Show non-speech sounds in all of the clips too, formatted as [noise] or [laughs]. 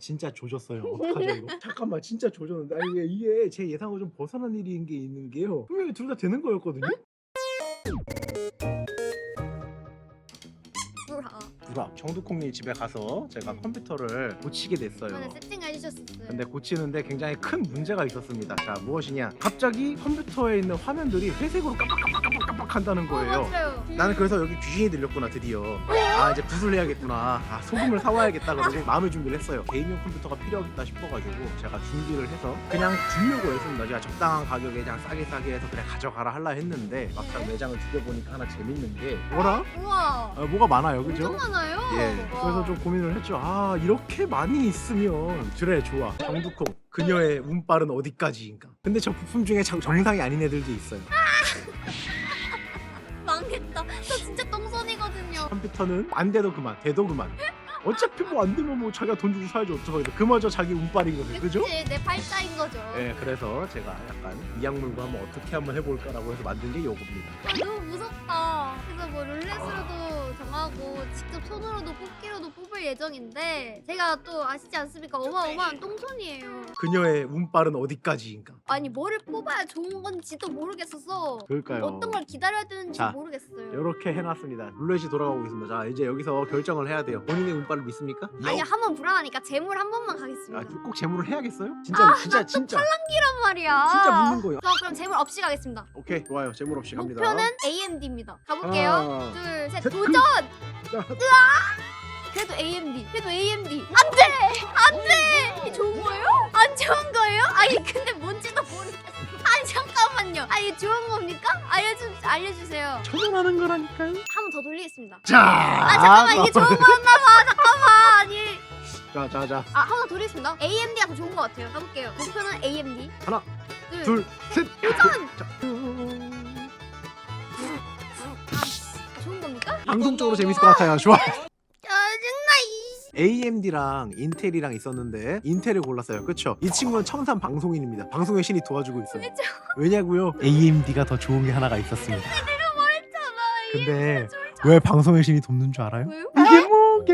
진짜 조졌어요. 어떡하죠 이거? [laughs] 잠깐만 진짜 조졌는데 아니 이게, 이게 제 예상을 좀 벗어난 일인 게 있는 게요. 분명히 둘 다 되는 거였거든요. 누가 정두콩님 집에 가서 제가 컴퓨터를 고치게 됐어요. 이번에 세팅 해 주셨어요. 근데 고치는데 굉장히 큰 문제가 있었습니다. 자 무엇이냐? 갑자기 컴퓨터에 있는 화면들이 회색으로 깜빡깜빡깜빡 한다는 거예요. 어, 맞아요. 나는 그래서 여기 귀신이 들렸구나 드디어 아 이제 붓을 내야겠구나 아 소금을 사와야겠다 그러고 마음의 준비를 했어요 게이밍 컴퓨터가 필요하겠다 싶어가지고 제가 준비를 해서 그냥 주려고 했습니다 제가 적당한 가격에 그냥 싸게 싸게 해서 그래 가져가라 할라 했는데 막상 매장을 죽여보니까 하나 재밌는 게 뭐라? 우와. 아, 뭐가 많아요 그죠? 엄청 많아요. 예 와. 그래서 좀 고민을 했죠 아 이렇게 많이 있으면 그래 좋아 정두콩 그녀의 운빨은 어디까지인가 근데 저 부품 중에 정- 정상이 아닌 애들도 있어요 [laughs] 컴퓨터는 안 돼도 그만 돼도 그만 어차피 뭐 안 되면 뭐 자기가 돈 주고 사야지 어떡하겠어 그마저 자기 운빨인 거죠 그죠? 그치 내 팔자인 거죠. 예 그래서 제가 약간 이 약물과 한번 어떻게 한번 해볼까라고 해서 만든 게 요겁니다 아, 너무 무섭다. 직접 손으로도 뽑기로도 뽑을 예정인데 제가 또 아시지 않습니까? 어마어마한 똥손이에요. 그녀의 운빨은 어디까지인가 아니 뭐를 뽑아야 좋은 건지도 모르겠어서 그럴까요? 어떤 걸 기다려야 되는지 자, 모르겠어요. 이렇게 해놨습니다 룰렛이 돌아가고 있습니다 자 이제 여기서 결정을 해야 돼요 본인의 운빨을 믿습니까? 아니 한 번 불안하니까 재물 한 번만 아, 가겠습니다. 꼭 재물을 해야겠어요? 진짜 진짜 진짜 이란 말이야. 진짜 묻는 거예요 저 그럼 재물 없이 가겠습니다. 오케이 좋아요 재물 없이 갑니다 목표는 AMD입니다. 가볼게요. 하나, 둘, 셋, 셋, 도전! 자, 그래도 AMD. 그래도 AMD. 안 돼! 안 돼! 이게 좋은 거예요? 안 좋은 거예요? 아니, 근데 뭔지도 모르겠어. 아니, 잠깐만요. 아, 이게 좋은 겁니까? 알려주, 알려주세요. 처분하는 거라니까요 한 번 더 돌리겠습니다. 자 아, 잠깐만. 이게 좋은 거였나 봐. 잠깐만. 아니. 자 자 자 아, 한 번 더 돌리겠습니다. AMD가 더 좋은 것 같아요. 가볼게요. 목표는 AMD. 하나, 둘, 둘 셋 도전! 자, 방송적으로 재밌을 것 같아요 좋아 짜증나, 이. AMD랑 인텔이랑 있었는데 인텔을 골랐어요. 그쵸? 이 친구는 청산 방송인입니다. 방송의 신이 도와주고 있어요. 왜죠? 왜냐고요? AMD가 더 좋은 게 하나가 있었습니다. 내가 말했잖아. 이게 근데 왜 방송의 신이 돕는 줄 알아요? 왜요? 이게 뭐게?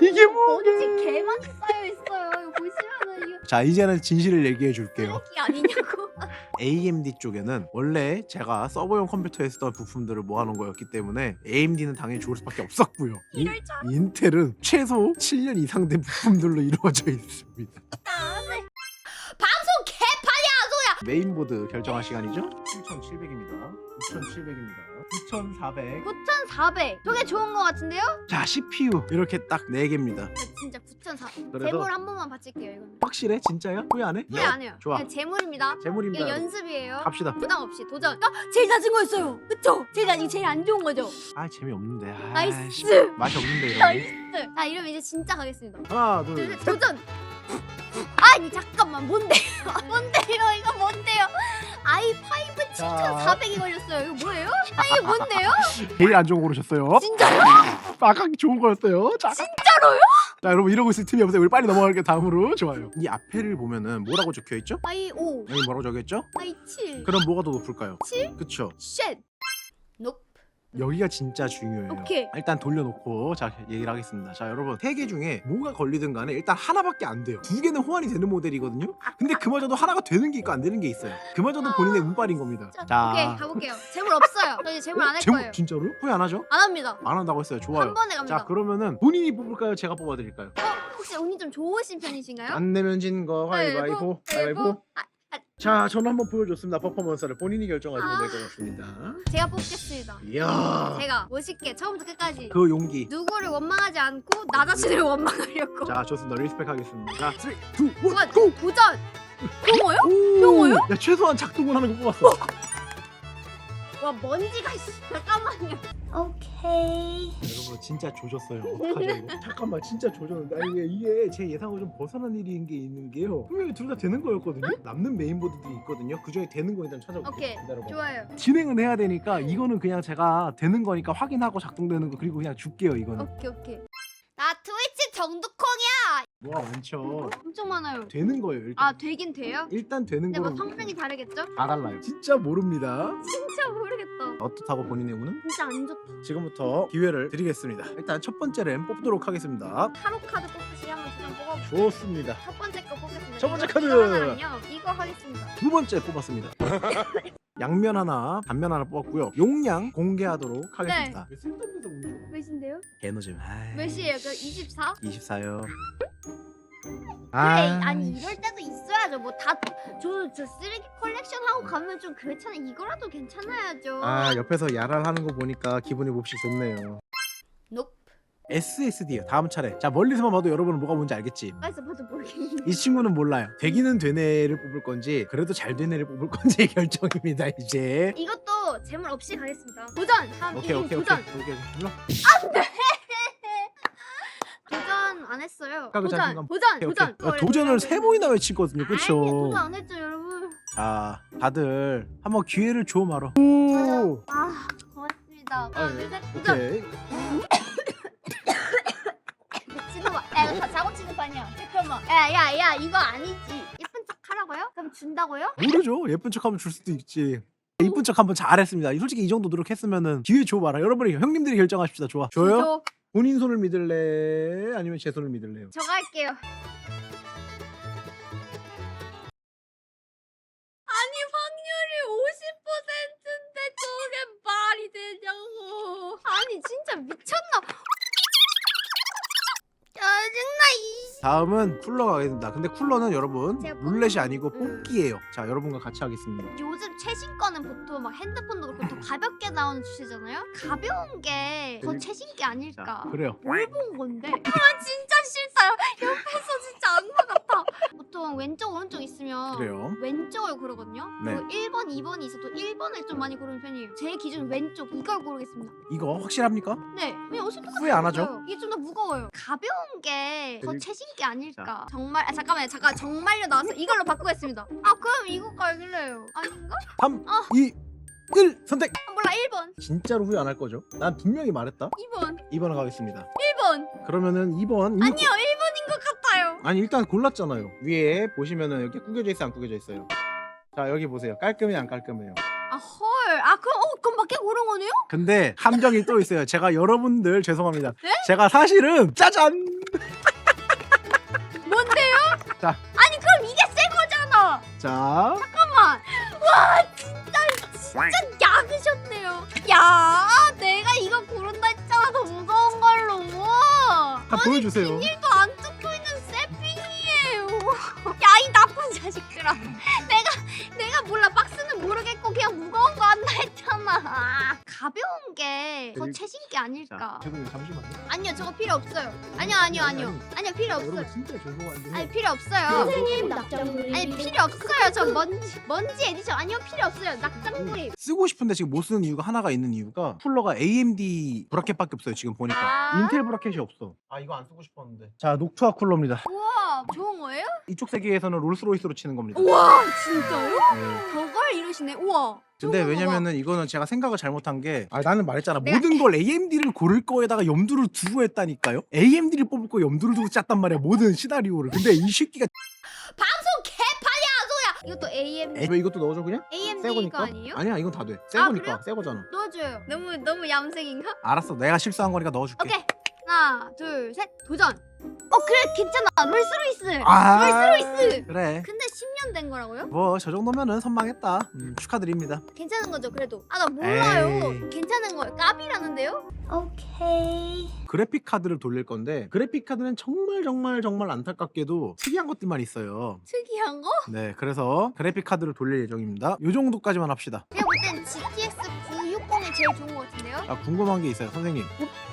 이게 뭐게? 먼지 개많이 쌓여 있어요. 이거 보시면은 이거 자 이제는 진실을 얘기해 줄게요. 쓰레기 아니냐고. AMD 쪽에는 원래 제가 서버용 컴퓨터에 쓰던 부품들을 모아놓은 거였기 때문에 AMD는 당연히 좋을 수밖에 없었고요. 이- 인텔은 최소 7년 이상 된 부품들로 이루어져 있습니다. 메인보드 결정할 시간이죠? 7,700입니다. 9,700입니다. 9,400. 9,400. 저게 좋은 거 같은데요? 자, CPU 이렇게 딱 4개입니다. 네, 진짜 9,400. 그래도- 재물 한 번만 바칠게요, 이거는. 확실해? 진짜야? 후회 안 해? 후회 안 해요. 좋아. 그냥 재물입니다. 재물입니다. 이거 연습이에요. 갑시다. 부담 없이 도전. 아, 제일 낮은 거였어요. 그쵸? 제일 낮은 게 제일 안 좋은 거죠. 아, 재미없는데. 아, 나이스. 씨, 맛이 없는데 이런 나이스. 자, 이러면 이제 진짜 가겠습니다. 하나, 둘, 둘, 셋, 셋. 도전. 아니 잠깐만 뭔데요? [laughs] 뭔데요? 이거 뭔데요? i5 자. 7400이 걸렸어요. 이거 뭐예요? 아 이게 뭔데요? 제일 안 좋은 거 고르셨어요. 진짜요? 아까 좋은 거였어요. 자, 진짜로요? 자, 여러분 이러고 있을 틈이 없어요. 우리 빨리 넘어갈게요. 다음으로 좋아요. 이 앞에를 보면은 뭐라고 적혀 있죠? i5, 여기 뭐라고 적혀 있죠? i7, 그럼 뭐가 더 높을까요? 7, 그쵸? 쉣. 높. 여기가 진짜 중요해요. 오케이. 일단 돌려놓고 자 얘기를 하겠습니다. 자 여러분 세 개 중에 뭐가 걸리든 간에 일단 하나밖에 안 돼요. 두 개는 호환이 되는 모델이거든요. 근데 그마저도 하나가 되는 게 있고 안 되는 게 있어요. 그마저도 본인의 운빨인 겁니다. 자, 오케이 가볼게요. 재물 없어요. 저 이제 재물 안할 재물 거예요. 진짜로? 후회 안 하죠? 안 합니다. 안 한다고 했어요. 한 좋아요. 번에 갑니다. 자 그러면은 본인이 뽑을까요? 제가 뽑아드릴까요? 어, 혹시 운이 좀 좋으신 편이신가요? 안 내면 진 거 가위바위보. 가위바위보. 아, 아, 자 저는 한번 보여줬습니다. 퍼포먼스를 본인이 결정하시면 아. 될것 같습니다. 제가 뽑겠습니다. 이야. 제가 멋있게 처음부터 끝까지 그 용기. 누구를 원망하지 않고 나 자신을 원망하려고. 자 좋습니다. 리스펙하겠습니다. 자 3, 2, 1, 도전! 고! 도전! 용어요? 오! 용어요? 야 최소한 작동을 하는 거 뽑았어. 와 먼지가 있어. 잠깐만요. 오케이. 여러분 진짜 조졌어요. 어떡하죠 이거? 잠깐만 진짜 조졌는데 아니 이게, 이게 제 예상을 좀 벗어난 일인 게 있는 게요. 분명히 둘 다 되는 거였거든요. 남는 메인보드들이 있거든요. 그 중에 되는 거 일단 찾아볼게요. 오케이. 기다려봐. 좋아요. 진행은 해야 되니까 이거는 그냥 제가 되는 거니까 확인하고 작동되는 거 그리고 그냥 줄게요 이거는. 오케이 오케이. 나 트위치 정두콩이야. 뭐가 많죠. 엄청 많아요. 되는 거예요 일단. 아 되긴 돼요? 일단 되는 근데 뭐 거는 성능이 다르겠죠? 다 달라요. 진짜 모릅니다. 진짜 모르겠다. 어떻다고 본인의 운은? 진짜 안 좋다. 지금부터 기회를 드리겠습니다. 일단 첫 번째 램 뽑도록 하겠습니다. 타로 카드 뽑듯이 한번 두장 뽑아볼게요. 좋습니다. 첫 번째 거 뽑겠습니다. 첫 번째 이거- 카드. 이거 하나랑요. 이거 하겠습니다. 두 번째 뽑았습니다. [laughs] 양면 하나, 단면 하나 뽑았고요. 용량 공개하도록 하겠습니다. 왜 쓸데없는? 몇인데요? 개노즘. 몇이에요? 그 24? 24요. 그래 아니 이럴 때도 있어야죠 뭐 다 저 저 쓰레기 컬렉션 하고 가면 좀 그렇잖아 이거라도 괜찮아야죠 아 옆에서 야랄 하는 거 보니까 기분이 몹시 좋네요. 높 SSD요. 다음 차례. 자 멀리서만 봐도 여러분은 뭐가 뭔지 알겠지. 가서 봐도 모르겠는데 이 친구는 몰라요. 되기는 된 애를 뽑을 건지 그래도 잘된 애를 뽑을 건지 [laughs] 결정입니다 이제. 이것도 재물 없이 가겠습니다 도전! 다음 오케이 이긴 오케이! 오케이 오케이. 눌러. [laughs] 도전 안 했어요 아까 그 도전! 도전! 오케이, 도전! 오케이. 야, 도전을 세 번이나 외치거든요. 아니 그쵸? 도전 안 했죠 여러분 자 다들 한번 기회를 줘 말어. 저요? 아 고맙습니다 하나 아, 예. 둘셋 도전! 오케이. 판이야 잠깐만 야야야 이거 아니지 예쁜 척 하라고요? 그럼 준다고요? 모르죠. 예쁜 척하면 줄 수도 있지. 이쁜 척 한번 잘했습니다. 솔직히 이 정도 노력했으면은 기회 줘 봐라. 여러분이 형님들이 결정하십시다. 좋아. 줘요? 저, 본인 손을 믿을래? 아니면 제 손을 믿을래요? 저 갈게요 아니 확률이 50%인데 저게 말이 되냐고 아니 진짜 미쳤나 짜증나 이 다음은 쿨러 가겠습니다. 근데 쿨러는 여러분 제가 룰렛이 아니고 음. 뽑기예요. 자, 여러분과 같이 하겠습니다. 요즘 최신 거는 보통 막 핸드폰도 그렇고 더 가볍게 나오는 주제잖아요 가벼운 게더 그- 최신 게 아닐까 자, 그래요. 뭘 본 건데? 아 진짜 싫다. 옆에서 진짜 악마 같아. 보통 왼쪽 오른쪽 있으면 그래요. 왼쪽을 고르거든요. 네. 그리고 1번, 2번이 있어도 1번을 좀 많이 고르는 편이에요. 제 기준 왼쪽 이걸 고르겠습니다. 이거 확실합니까? 네. 왜냐 어차피 똑같은 후회 안 하죠? 이게 좀 더 무거워요. 가벼운 게 더 그리고- 최신 게 아닐까. 정말 아 잠깐만요. 잠깐 정말요 나와서 이걸로 바꾸겠습니다. 아 그럼 이거 갈길래요. 아닌가? 3, 어. 2, 1 선택. 아, 몰라 1번, 진짜로 후회 안 할 거죠? 난 분명히 말했다. 2번, 2번을 가겠습니다. 1번. 그러면 2번 아니요 1번인 것 같아요. 아니 일단 골랐잖아요. 위에 보시면은 이렇게 구겨져 있어 안 구겨져 있어요. 자 여기 보세요. 깔끔해 안 깔끔해요. 아 헐. 아 그럼 어 그럼 밖에 고른 거네요? 근데 함정이 또 있어요. 제가 여러분들 죄송합니다. 네? 제가 사실은 짜잔. 뭔데요? 자. 아니 그럼 이게 새 거잖아. 자 잠깐만. 와 진짜 진짜 약으셨네요. 야 내가 이거 고른다 했잖아 더 무거운 걸로. 다 보여주세요. 비닐 자식들아. [laughs] 내가 내가 몰라 박스는 모르겠고 그냥 무거운 거 한다 했잖아. 가벼운 게더 여기- 최신 게자 아닐까. 죄송해요 잠시만요. 아니요 저거 필요 없어요. 아니요 아니요 아니, 아니요 아니. 아니요 필요 없어요. 여러분 진짜 죄송한데. 아니 필요 없어요. 선생님, 아니 필요 없어요. 저 먼지 먼지 에디션 아니요 필요 없어요. 낙장구리. 쓰고 싶은데 지금 못 쓰는 이유가 하나가 있는 이유가 쿨러가 AMD 브라켓밖에 없어요 지금 보니까 아. 인텔 브라켓이 없어 아 이거 안 쓰고 싶었는데 자 녹투아 쿨러입니다 우와 좋은 거예요? 이쪽 세계에서는 롤스로이스로 치는 겁니다 우와 진짜요? 네. 저걸 이루시네. 우와. 근데 좋은 거 봐. 왜냐면은 이거는 제가 생각을 잘못한 게 아, 나는 말했잖아 내가- 모든 걸 AMD를 고를 거에다가 염두를 두고 했다니까요 AMD를 뽑을 거 염두를 두고 짰단 말이야 모든 시나리오를 근데 이 새끼가 [laughs] 방송 개판이야 소야. 이것도 AM 에, 왜 이것도 넣어줘 그냥? 새 AMD 거 거니까? 아니에요? 아니야 이건 다 돼 새 아, 거니까? 새 거잖아 넣어줘요. 너무 너무 얌생인가? 알았어 내가 실수한 거니까 넣어줄게 오케이. 하나 둘 셋 도전. 어 그래 괜찮아. 롤스로이스. 아 롤스로이스. 그래 근데 10년 된 거라고요? 뭐 저 정도면은 선망했다 음, 축하드립니다 괜찮은 거죠 그래도. 아 나 몰라요. 에이. 괜찮은 거예요. 까비라는데요? 오케이. 그래픽 카드를 돌릴 건데 그래픽 카드는 정말 정말 정말 안타깝게도 특이한 것들만 있어요. 특이한 거? 네, 그래서 그래픽 카드를 돌릴 예정입니다. 요 정도까지만 합시다. 제가 볼땐 GTX 960이 제일 좋은 거 같은데요? 아, 궁금한 게 있어요, 선생님.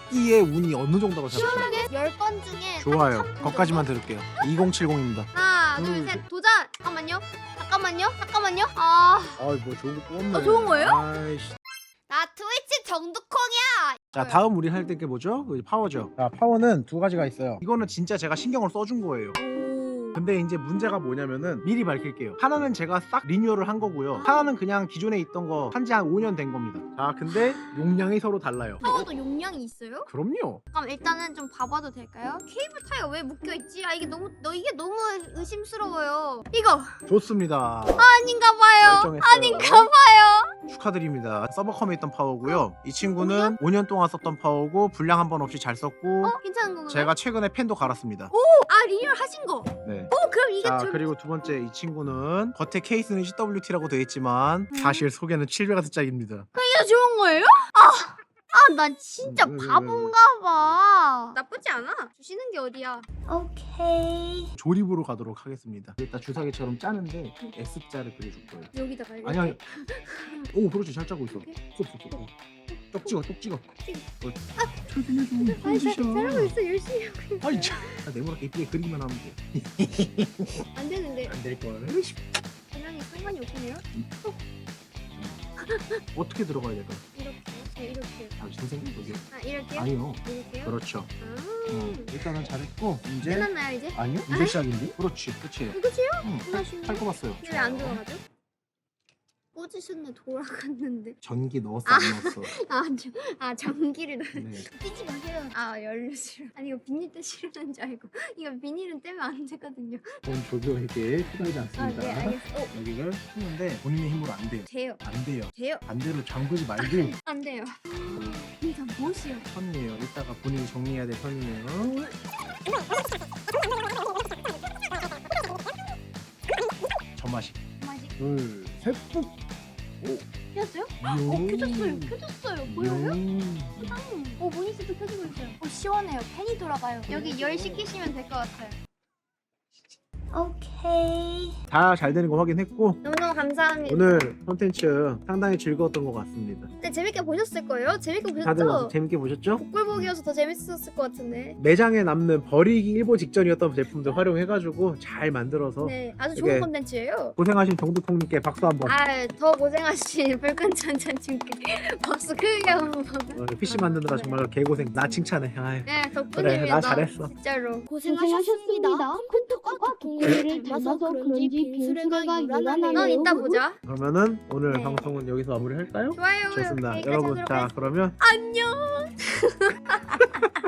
뽑기의 운이 어느 정도라고 생각하세요? 시원하게 10번 중에 좋아요. 거기까지만? 들을게요. 2070입니다. 하나 둘, 둘 셋 도전! 잠깐만요. 잠깐만요. 잠깐만요. 아... 아이, 뭐 좋은 거 뽑았네. 아, 좋은 거예요? 아이씨. 나 트위치 정두콩이야. 자, 다음 우리 할 때 게 뭐죠? 그 파워죠. 자, 파워는 두 가지가 있어요. 이거는 진짜 제가 신경을 써준 거예요. 오. 근데 이제 문제가 뭐냐면은 미리 밝힐게요. 하나는 제가 싹 리뉴얼을 한 거고요. 하나는 그냥 기존에 있던 거한지한 5년 된 겁니다. 자, 근데 용량이 서로 달라요. 파워도 용량이 있어요? 그럼요. 잠깐 일단은 좀 봐봐도 될까요? 케이블 타이가 왜 묶여 있지? 아 이게 너무 너 이게 너무 의심스러워요. 이거 좋습니다. 아닌가 봐요. 결정했어요. 아닌가 봐요. 축하드립니다. 서버컴에 있던 파워고요. 이 친구는 5년 동안 썼던 파워고 불량 한 번 없이 잘 썼고 어 괜찮은 건가요? 제가 최근에 펜도 갈았습니다. 아 리뉴얼 하신 거. 네. 어 이게 자좀 그리고 두 번째 이 친구는 겉에 케이스는 CWT라고 되어 있지만 음. 사실 속에는 700W짜리입니다. 이게 좋은 거예요? 아. 아, 나 진짜 왜? 바본가 봐. 나쁘지 않아. 주시는 게 어디야? 오케이. 조립으로 가도록 하겠습니다. 일단 주사기처럼 짜는데 S자를 그려줄 거예요. 여기다 갈려. 아니 아니. [laughs] 오 그렇지 잘 짜고 있어. 쏙쏙쏙. 똑 찍어 똑 찍어. 찍어. 어, 철빈이 좀 아니, 잘. 잘하고 있어. 열심히 하고 있어. 아이 참. 네모나게 이쁘게 그리기만 하면 돼. [laughs] 안 되는데 안 될 걸. 분량이 상관이 없네요. 어떻게 들어가야 될까? 이렇게. 네, 이렇게. 아 선생님 여기. 아, 이렇게요? 아니요. 이렇게요? 그렇죠. 아. 어, 일단은 잘했고 이제 끝났나요, 이제? 아니요 이제 시작인데. 그렇지 그렇지. 이거지요? 응. 끝나시네. 팔 꼽았어요. 근데 왜안 들어가죠? 꽂으셨네 돌아갔는데 전기 넣었어 안 넣었어. [laughs] 아, 저, 아 전기를 넣 네. 띄지 마세요 아 연료 싫어 아니 이거 비닐 때 싫은 줄 알고 이거 비닐은 떼면 안 되거든요 본 조교에게 필요하지 않습니다. 아네 알겠어 어 여기를 쓰는데 본인의 힘으로 안 돼요. 돼요 안 돼요. 돼요 반대로 잠그지 말고 [laughs] 안 돼요 이거 무엇이요 선이에요. 이따가 본인이 정리해야 될 선이에요. 저 맛이. 맛이 둘, 셋, ปุ๊. 펴졌어요? 요. 어 펴졌어요. 펴졌어요. 보여요? 어 모니터도 펴지고 있어요. 어 시원해요. 팬이 돌아가요. 여기 열 식히시면 될 것 같아요. 오케이. 다 잘 되는 거 확인했고. 너무 감사합니다 오늘 콘텐츠 상당히 즐거웠던 것 같습니다. 근데 재밌게 보셨을 거예요? 재밌게 다들 보셨죠? 재밌게 보셨죠? 복불복이어서 더 재밌었을 것 같은데 매장에 남는 버리기 일보 직전이었던 제품들 활용해가지고 잘 만들어서 네 아주 이게- 좋은 콘텐츠예요 고생하신 정두통님께 박수 한번. 아 더 고생하신 [laughs] 불끈찬찬님께 [laughs] 박수 크게 한번 어, PC 만드느라 정말 개고생. 나 칭찬해. 아유. 네 그래, 덕분입니다 나 잘했어. 진짜로 고생하셨습니다. 컴퓨터가 동물을 닮아서 그런지 빈수레가 유난하네요. 넌 이따 보자 그러면은 오늘 네. 방송은 여기서 마무리할까요? 좋아요 좋습니다. 여기까지 여러분 자 하겠습니다. 그러면 안녕 [laughs]